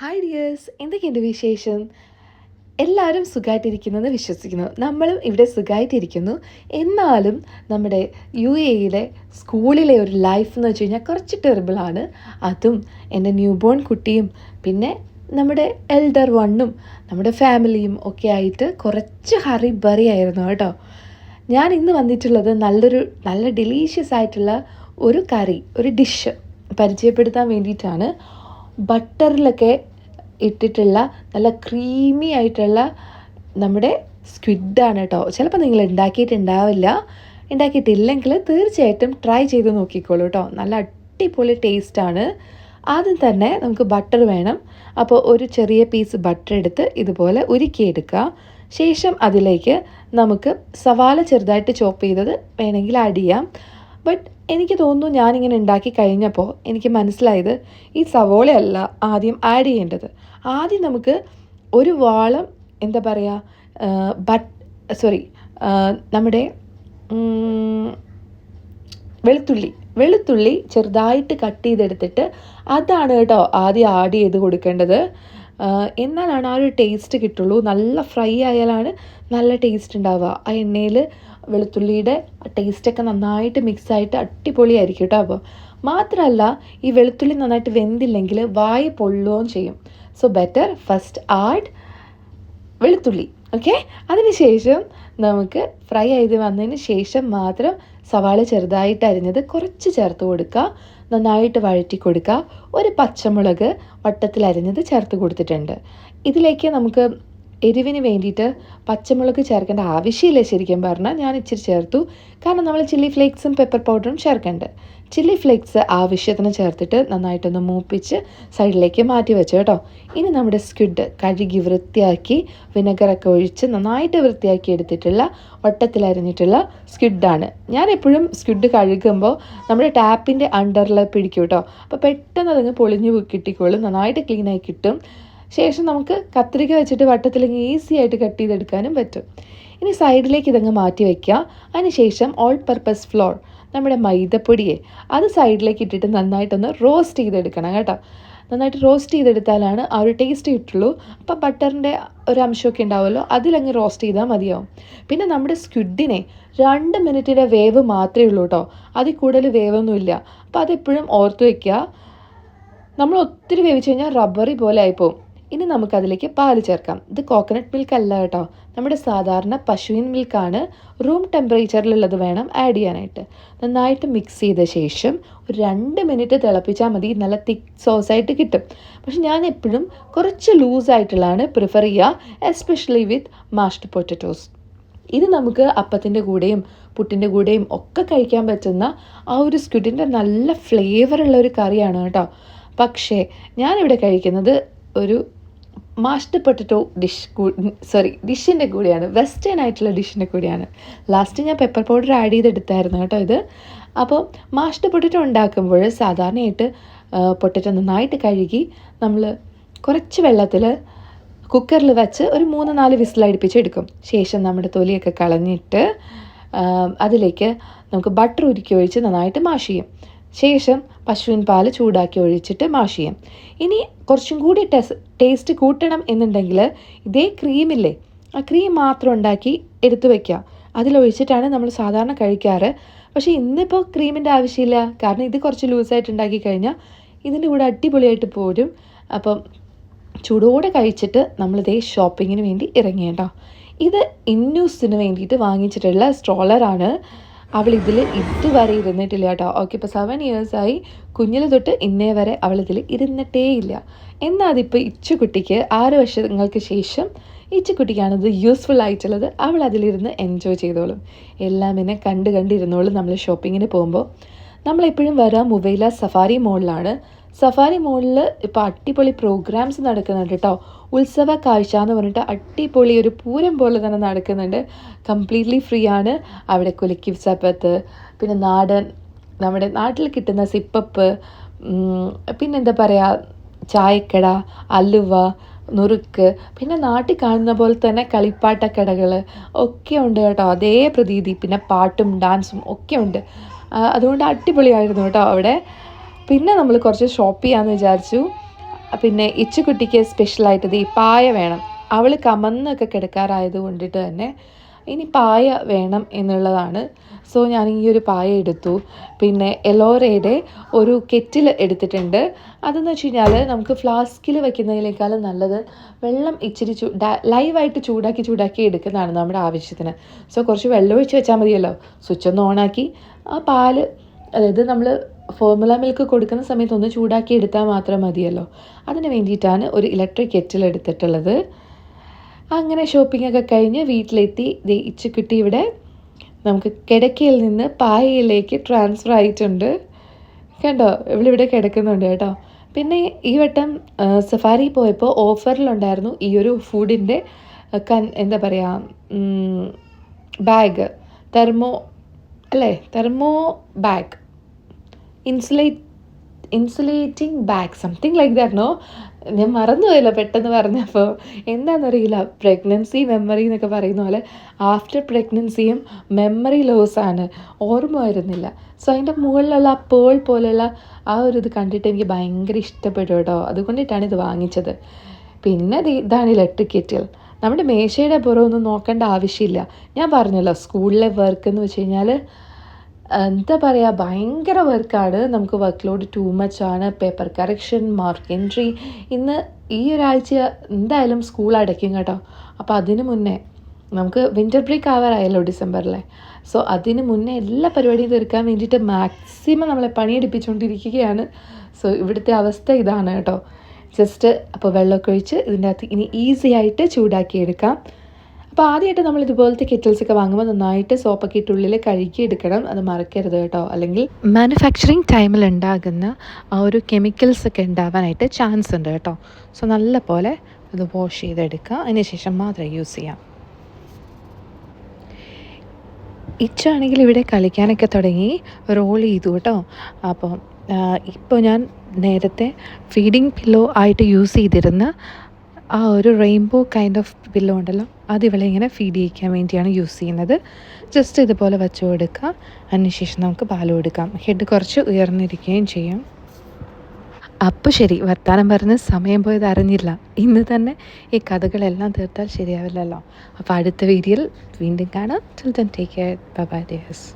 Hi dears എന്തൊക്കെയുണ്ട് വിശേഷം? എല്ലാവരും സുഖമായിട്ടിരിക്കുന്നെന്ന് വിശ്വസിക്കുന്നു. നമ്മളും ഇവിടെ സുഖമായിട്ടിരിക്കുന്നു എന്നാലും നമ്മുടെ യു എയിലെ സ്കൂളിലെ ഒരു ലൈഫ് എന്ന് വെച്ച് കഴിഞ്ഞാൽ കുറച്ച് ടെറിബിളാണ് അതും എന്റെ ന്യൂ ബോൺ കുട്ടിയും പിന്നെ നമ്മുടെ എൽഡർ വണ്ണും നമ്മുടെ ഫാമിലിയും ഒക്കെ ആയിട്ട് കുറച്ച് ഹറി ബറി ആയിരുന്നു കേട്ടോ. ഞാൻ ഇന്ന് വന്നിട്ടുള്ളത് നല്ലൊരു നല്ല ഡെലീഷ്യസ് ആയിട്ടുള്ള ഒരു കറി ഒരു ഡിഷ് പരിചയപ്പെടുത്താൻ വേണ്ടിയിട്ടാണ്. ബട്ടറിലൊക്കെ ഇട്ടിട്ടുള്ള നല്ല ക്രീമി ആയിട്ടുള്ള നമ്മുടെ സ്ക്വിഡാണ് കേട്ടോ ചിലപ്പോൾ നിങ്ങൾ ഉണ്ടാക്കിയിട്ടുണ്ടാവില്ല. ഉണ്ടാക്കിയിട്ടില്ലെങ്കിൽ തീർച്ചയായിട്ടും ട്രൈ ചെയ്ത് നോക്കിക്കോളൂ കേട്ടോ നല്ല അടിപൊളി ടേസ്റ്റാണ് ആദ്യം തന്നെ നമുക്ക് ബട്ടർ വേണം. അപ്പോൾ ഒരു ചെറിയ പീസ് ബട്ടർ എടുത്ത് ഇതുപോലെ ഉരുക്കിയെടുക്കുക. ശേഷം അതിലേക്ക് നമുക്ക് സവാള ചെറുതായിട്ട് ചോപ്പ് ചെയ്തത് വേണമെങ്കിൽ ആഡ് ചെയ്യാം. ബട്ട് എനിക്ക് തോന്നുന്നു ഞാനിങ്ങനെ ഉണ്ടാക്കി കഴിഞ്ഞപ്പോൾ എനിക്ക് മനസ്സിലായത് ഈ സവോളയല്ല ആദ്യം ആഡ് ചെയ്യേണ്ടത്. ആദ്യം നമുക്ക് ഒരു വാളം എന്താ പറയുക ബട്ട് സോറി നമ്മുടെ വെളുത്തുള്ളി. വെളുത്തുള്ളി ചെറുതായിട്ട് കട്ട് ചെയ്തെടുത്തിട്ട് അതാണ് കേട്ടോ ആദ്യം ആഡ് ചെയ്ത് കൊടുക്കേണ്ടത്. എന്നാലാണ് ആ ഒരു ടേസ്റ്റ് കിട്ടുള്ളൂ. നല്ല ഫ്രൈ ആയാലാണ് നല്ല ടേസ്റ്റ് ഉണ്ടാവുക. ആ എണ്ണയിൽ വെളുത്തുള്ളിയുടെ ടേസ്റ്റൊക്കെ നന്നായിട്ട് മിക്സായിട്ട് അടിപൊളിയായിരിക്കും കേട്ടോ അപ്പോൾ. മാത്രമല്ല ഈ വെളുത്തുള്ളി നന്നായിട്ട് വെന്തില്ലെങ്കിൽ വായ പൊള്ളുകയും ചെയ്യും. സോ ബെറ്റർ ഫസ്റ്റ് ആഡ് വെളുത്തുള്ളി. ഓക്കെ അതിനുശേഷം നമുക്ക് ഫ്രൈ ചെയ്ത് വന്നതിന് ശേഷം മാത്രം സവാള ചെറുതായിട്ട് അരിഞ്ഞത് കുറച്ച് ചേർത്ത് കൊടുക്കുക. നന്നായിട്ട് വഴറ്റി കൊടുക്കുക. ഒരു പച്ചമുളക് വട്ടത്തിൽ അരിഞ്ഞത് ചേർത്ത് കൊടുത്തിട്ടുണ്ട്. ഇതിലേക്ക് നമുക്ക് എരിവിന് വേണ്ടിയിട്ട് പച്ചമുളക് ചേർക്കേണ്ട ആവശ്യമില്ല ശരിക്കും പറഞ്ഞാൽ. ഞാൻ ഇച്ചിരി ചേർത്തു. കാരണം നമ്മൾ ചില്ലി ഫ്ലേക്സും പെപ്പർ പൗഡറും ചേർക്കേണ്ടത് ചില്ലി ഫ്ലേക്സ് ആവശ്യത്തിന് ചേർത്തിട്ട് നന്നായിട്ടൊന്ന് മൂപ്പിച്ച് സൈഡിലേക്ക് മാറ്റി വെച്ചു കേട്ടോ. ഇനി നമ്മുടെ സ്ക്വിഡ് കഴുകി വൃത്തിയാക്കി വിനെഗറൊക്കെ ഒഴിച്ച് നന്നായിട്ട് വൃത്തിയാക്കി എടുത്തിട്ടുള്ള വട്ടത്തിലരിഞ്ഞിട്ടുള്ള സ്ക്വിഡാണ് ഞാൻ എപ്പോഴും സ്ക്വിഡ് കഴുകുമ്പോൾ നമ്മുടെ ടാപ്പിന്റെ അണ്ടറിൽ പിടിക്കും കേട്ടോ. അപ്പോൾ പെട്ടെന്ന് അതങ്ങ് പൊളിഞ്ഞു കിട്ടിക്കോളും. നന്നായിട്ട് ക്ലീനായി കിട്ടും. ശേഷം നമുക്ക് കത്രിക വെച്ചിട്ട് വട്ടത്തിൽ ഈസി ആയിട്ട് കട്ട് ചെയ്തെടുക്കാനും പറ്റും. ഇനി സൈഡിലേക്ക് ഇതങ്ങ് മാറ്റി വയ്ക്കുക അതിനുശേഷം ഓൾ പർപ്പസ് ഫ്ലോർ നമ്മുടെ മൈദപ്പൊടിയെ അത് സൈഡിലേക്ക് ഇട്ടിട്ട് നന്നായിട്ടൊന്ന് റോസ്റ്റ് ചെയ്തെടുക്കണം കേട്ടോ. നന്നായിട്ട് റോസ്റ്റ് ചെയ്തെടുത്താലാണ് ആ ഒരു ടേസ്റ്റ് കിട്ടുള്ളൂ. അപ്പോൾ ബട്ടറിന്റെ ഒരു അംശമൊക്കെ ഉണ്ടാവുമല്ലോ അതിലങ്ങ് റോസ്റ്റ് ചെയ്താൽ മതിയാവും. പിന്നെ നമ്മുടെ സ്ക്വിഡിനെ രണ്ട് മിനിറ്റിന്റെ വേവ് മാത്രമേ ഉള്ളൂ കേട്ടോ. അതിൽ കൂടുതൽ വേവൊന്നുമില്ല അപ്പോൾ അതെപ്പോഴും ഓർത്ത് വയ്ക്കുക നമ്മൾ ഒത്തിരി വേവിച്ച് കഴിഞ്ഞാൽ റബ്ബറി പോലെ ആയിപ്പോവും ഇനി നമുക്കതിലേക്ക് പാൽ ചേർക്കാം. ഇത് കോക്കനട്ട് മിൽക്ക് അല്ല കേട്ടോ. നമ്മുടെ സാധാരണ പശുവിൻ മിൽക്കാണ് റൂം ടെമ്പറേച്ചറിലുള്ളത് വേണം ആഡ് ചെയ്യാനായിട്ട്. നന്നായിട്ട് മിക്സ് ചെയ്ത ശേഷം ഒരു രണ്ട് മിനിറ്റ് തിളപ്പിച്ചാൽ മതി. നല്ല തിക്ക് സോസായിട്ട് കിട്ടും. പക്ഷെ ഞാൻ എപ്പോഴും കുറച്ച് ലൂസായിട്ടുള്ളതാണ് പ്രിഫർ ചെയ്യുക എസ്പെഷ്യലി വിത്ത് മാഷ്ഡ് പൊട്ടറ്റോസ് ഇത് നമുക്ക് അപ്പത്തിന്റെ കൂടെയും പുട്ടിന്റെ കൂടെയും ഒക്കെ കഴിക്കാൻ പറ്റുന്ന ആ ഒരു സ്ക്വിഡിന്റെ നല്ല ഫ്ലേവറുള്ള ഒരു കറിയാണ് കേട്ടോ. പക്ഷേ ഞാനിവിടെ കഴിക്കുന്നത് ഒരു മാഷ്ഡ് പൊട്ടറ്റോ ഡിഷ് സോറി ഡിഷിന്റെ കൂടെയാണ് വെസ്റ്റേൺ ആയിട്ടുള്ള ഡിഷിന്റെ കൂടെയാണ്. ലാസ്റ്റ് ഞാൻ പെപ്പർ പൗഡർ ആഡ് ചെയ്തെടുത്തായിരുന്നു കേട്ടോ ഇത്. അപ്പോൾ മാഷ്ഡ് പൊട്ടറ്റോ ഉണ്ടാക്കുമ്പോൾ സാധാരണയായിട്ട് പൊട്ടറ്റോ നന്നായിട്ട് കഴുകി നമ്മൾ കുറച്ച് വെള്ളത്തിൽ കുക്കറിൽ വെച്ച് ഒരു മൂന്ന് നാല് വിസിലടിപ്പിച്ച് എടുക്കും. ശേഷം നമ്മുടെ തൊലിയൊക്കെ കളഞ്ഞിട്ട് അതിലേക്ക് നമുക്ക് ബട്ടർ ഉരുക്കി ഒഴിച്ച് നന്നായിട്ട് മാഷ് ചെയ്യും. ശേഷം പശുവിൻ പാൽ ചൂടാക്കി ഒഴിച്ചിട്ട് മാഷ് ചെയ്യാം. ഇനി കുറച്ചും കൂടി ടെസ് ടേസ്റ്റ് കൂട്ടണം എന്നുണ്ടെങ്കിൽ ഇതേ ക്രീമില്ലേ ആ ക്രീം മാത്രം ഉണ്ടാക്കി എടുത്തു വയ്ക്കുക അതിലൊഴിച്ചിട്ടാണ് നമ്മൾ സാധാരണ കഴിക്കാറ്. പക്ഷേ ഇന്നിപ്പോൾ ക്രീമിന്റെ ആവശ്യമില്ല. കാരണം ഇത് കുറച്ച് ലൂസായിട്ട് ഉണ്ടാക്കി കഴിഞ്ഞാൽ ഇതിന്റെ കൂടെ അടിപൊളിയായിട്ട് പോരും. അപ്പം ചൂടോടെ കഴിച്ചിട്ട് നമ്മളിതേ ഷോപ്പിങ്ങിന് വേണ്ടി ഇറങ്ങി കേട്ടോ ഇത് ഇന്നൂസിന് വേണ്ടിയിട്ട് വാങ്ങിച്ചിട്ടുള്ള സ്ട്രോളറാണ് അവൾ ഇതിൽ ഇതുവരെ ഇരുന്നിട്ടില്ല കേട്ടോ. ഓക്കെ ഇപ്പോൾ സെവൻ ഇയേഴ്സായി കുഞ്ഞിൽ തൊട്ട് ഇന്നേ വരെ അവൾ ഇതിൽ ഇരുന്നിട്ടേ ഇല്ല എന്നാൽ അതിപ്പോൾ ഇച്ചുകുട്ടിക്ക് ആറ് വർഷങ്ങൾക്ക് ശേഷം ഇച്ചുകുട്ടിക്കാണത് യൂസ്ഫുൾ ആയിട്ടുള്ളത്. അവൾ അതിലിരുന്ന് എൻജോയ് ചെയ്തോളും. എല്ലാം ഇങ്ങനെ കണ്ട് കണ്ടിരുന്നോളും നമ്മൾ ഷോപ്പിങ്ങിന് പോകുമ്പോൾ നമ്മളെപ്പോഴും വരാം മുവൈല സഫാരി മോളിലാണ് സഫാരി മോളിൽ ഇപ്പോൾ അടിപൊളി പ്രോഗ്രാംസ് നടക്കുന്നുണ്ട് കേട്ടോ ഉത്സവ കാഴ്ച എന്ന് പറഞ്ഞിട്ട് അടിപൊളി ഒരു പൂരം പോലെ തന്നെ നടക്കുന്നുണ്ട്. കംപ്ലീറ്റ്ലി ഫ്രീ ആണ്. അവിടെ കുലുക്കി സപ്പത്ത് പിന്നെ നാടൻ നമ്മുടെ നാട്ടിൽ കിട്ടുന്ന സിപ്പപ്പ് പിന്നെന്താ പറയുക ചായക്കട അലുവ നുറുക്ക് പിന്നെ നാട്ടിൽ കാണുന്ന പോലെ തന്നെ കളിപ്പാട്ടക്കടകൾ ഒക്കെ ഉണ്ട് കേട്ടോ. അതേ പ്രതീതി. പിന്നെ പാട്ടും ഡാൻസും ഒക്കെ ഉണ്ട്. അതുകൊണ്ട് അടിപൊളിയായിരുന്നു കേട്ടോ അവിടെ. പിന്നെ നമ്മൾ കുറച്ച് ഷോപ്പ് ചെയ്യാമെന്ന് വിചാരിച്ചു. പിന്നെ ഇച്ചുകുട്ടിക്ക് സ്പെഷ്യലായിട്ട് ഈ പായ വേണം. അവൾ കമന്നൊക്കെ കിടക്കാറായത് കൊണ്ടിട്ട് തന്നെ ഇനി പായ വേണം എന്നുള്ളതാണ്. സോ ഞാൻ ഈ ഒരു പായ എടുത്തു. പിന്നെ എലോറയുടെ ഒരു കെറ്റിൽ എടുത്തിട്ടുണ്ട്. അതെന്ന് വെച്ച് കഴിഞ്ഞാൽ നമുക്ക് ഫ്ലാസ്കിൽ വെക്കുന്നതിനേക്കാളും നല്ലത് വെള്ളം ഇച്ചിരി ലൈവായിട്ട് ചൂടാക്കി ചൂടാക്കി എടുക്കുന്നതാണ് നമ്മുടെ ആവശ്യത്തിന്. സോ കുറച്ച് വെള്ളം ഒഴിച്ച് വെച്ചാൽ മതിയല്ലോ. സ്വിച്ച് ഒന്ന് ഓണാക്കി ആ പാൽ അതായത് നമ്മൾ ഫോർമുല മിൽക്ക് കൊടുക്കുന്ന സമയത്ത് ഒന്ന് ചൂടാക്കി എടുത്താൽ മാത്രം മതിയല്ലോ. അതിന് വേണ്ടിയിട്ടാണ് ഒരു ഇലക്ട്രിക് കെറ്റിൽ എടുത്തിട്ടുള്ളത്. അങ്ങനെ ഷോപ്പിംഗ് ഒക്കെ കഴിഞ്ഞ് വീട്ടിലെത്തി. ഇച്ചുക്കുട്ടി ഇവിടെ നമുക്ക് കിടക്കയിൽ നിന്ന് പായയിലേക്ക് ട്രാൻസ്ഫർ ആയിട്ടുണ്ട്. കണ്ടോ? ഇവളിവിടെ കിടക്കുന്നുണ്ട് കേട്ടോ. പിന്നെ ഈ വട്ടം സഫാരി പോയപ്പോൾ ഓഫറിലുണ്ടായിരുന്നു ഈ ഒരു ഫുഡിന്റെ കൺ എന്താ പറയുക ബാഗ് തെർമോ അല്ലേ? Thermo bag insulate insulating bag something like that no ഞാൻ മറന്നുപോയല്ലോ പെട്ടെന്ന് പറഞ്ഞപ്പോൾ എന്താണെന്നറിയില്ല പ്രഗ്നൻസി മെമ്മറി എന്നൊക്കെ പറയുന്ന പോലെ ആഫ്റ്റർ പ്രഗ്നൻസിയും മെമ്മറി ലോസാണ് ഓർമ്മ വരുന്നില്ല സോ അതിന്റെ മുകളിലുള്ള ആ പേൾ പോലുള്ള ആ ഒരു ഇത് കണ്ടിട്ട് എനിക്ക് ഭയങ്കര ഇഷ്ടപ്പെട്ടു കേട്ടോ. അതുകൊണ്ടിട്ടാണ് ഇത് വാങ്ങിച്ചത്. പിന്നെ ഇതാണ് ഇലക്ട്രിക് കെറ്റിൽ നമ്മുടെ മേശയുടെ പുറമൊന്നും നോക്കേണ്ട ആവശ്യമില്ല. ഞാൻ പറഞ്ഞല്ലോ സ്കൂളിലെ വർക്ക് എന്ന് വെച്ച് കഴിഞ്ഞാൽ എന്താ പറയുക ഭയങ്കര വർക്കാണ്. നമുക്ക് വർക്ക് ലോഡ് ടു മച്ച് ആണ്. പേപ്പർ കറക്ഷൻ മാർക്ക് എൻട്രി ഇന്ന് ഈ ഒരാഴ്ച എന്തായാലും സ്കൂൾ അടയ്ക്കും കേട്ടോ. അപ്പോൾ അതിന് മുന്നേ നമുക്ക് വിന്റർ ബ്രേക്ക് ആവാറായല്ലോ ഡിസംബറിലെ. സോ അതിന് മുന്നേ എല്ലാ പരിപാടിയും തീർക്കാൻ വേണ്ടിയിട്ട് മാക്സിമം നമ്മളെ പണിയെടുപ്പിച്ചുകൊണ്ടിരിക്കുകയാണ് സോ ഇവിടുത്തെ അവസ്ഥ ഇതാണ് കേട്ടോ. ജസ്റ്റ് അപ്പോൾ വെള്ളമൊക്കെ ഒഴിച്ച് ഇതിന്റെ അകത്ത് ഇനി ഈസി ആയിട്ട് ചൂടാക്കി എടുക്കാം അപ്പോൾ ആദ്യമായിട്ട് നമ്മൾ ഇതുപോലത്തെ കെറ്റിൽസ് ഒക്കെ വാങ്ങുമ്പോൾ നന്നായിട്ട് സോപ്പൊക്കെ ഇട്ട് ഉള്ളിൽ കഴുകി എടുക്കണം. അത് മറക്കരുത് കേട്ടോ. അല്ലെങ്കിൽ മാനുഫാക്ചറിങ് ടൈമിൽ ഉണ്ടാകുന്ന ആ ഒരു കെമിക്കൽസ് ഒക്കെ ഉണ്ടാവാനായിട്ട് ചാൻസ് ഉണ്ട് കേട്ടോ. സോ നല്ല പോലെ അത് വാഷ് ചെയ്തെടുക്കുക. അതിന് ശേഷം മാത്രമേ യൂസ് ചെയ്യാം. ഇച്ചാണെങ്കിൽ ഇവിടെ കളിക്കാനൊക്കെ തുടങ്ങി. റോൾ ചെയ്തു കേട്ടോ. അപ്പോൾ ഇപ്പോൾ ഞാൻ നേരത്തെ ഫീഡിങ് പില്ലോ ആയിട്ട് യൂസ് ചെയ്തിരുന്ന ആ ഒരു റെയിൻബോ കൈൻഡ് ഓഫ് പില്ലോ ഉണ്ടല്ലോ. അത് ഇവളെ ഇങ്ങനെ ഫീഡ് ചെയ്യിക്കാൻ വേണ്ടിയാണ് യൂസ് ചെയ്യുന്നത്. ജസ്റ്റ് ഇതുപോലെ വെച്ച് കൊടുക്കുക. അതിനുശേഷം നമുക്ക് പാൽ കൊടുക്കാം. ഹെഡ് കുറച്ച് ഉയർന്നിരിക്കുകയും ചെയ്യും. അപ്പോൾ ശരി വർത്താനം പറഞ്ഞ് സമയം പോയത് അറിഞ്ഞില്ല. ഇന്ന് തന്നെ ഈ കഥകളെല്ലാം തീർത്താൽ ശരിയാവില്ലല്ലോ. അപ്പോൾ അടുത്ത വീഡിയോയിൽ വീണ്ടും കാണാം. Children take care bye dears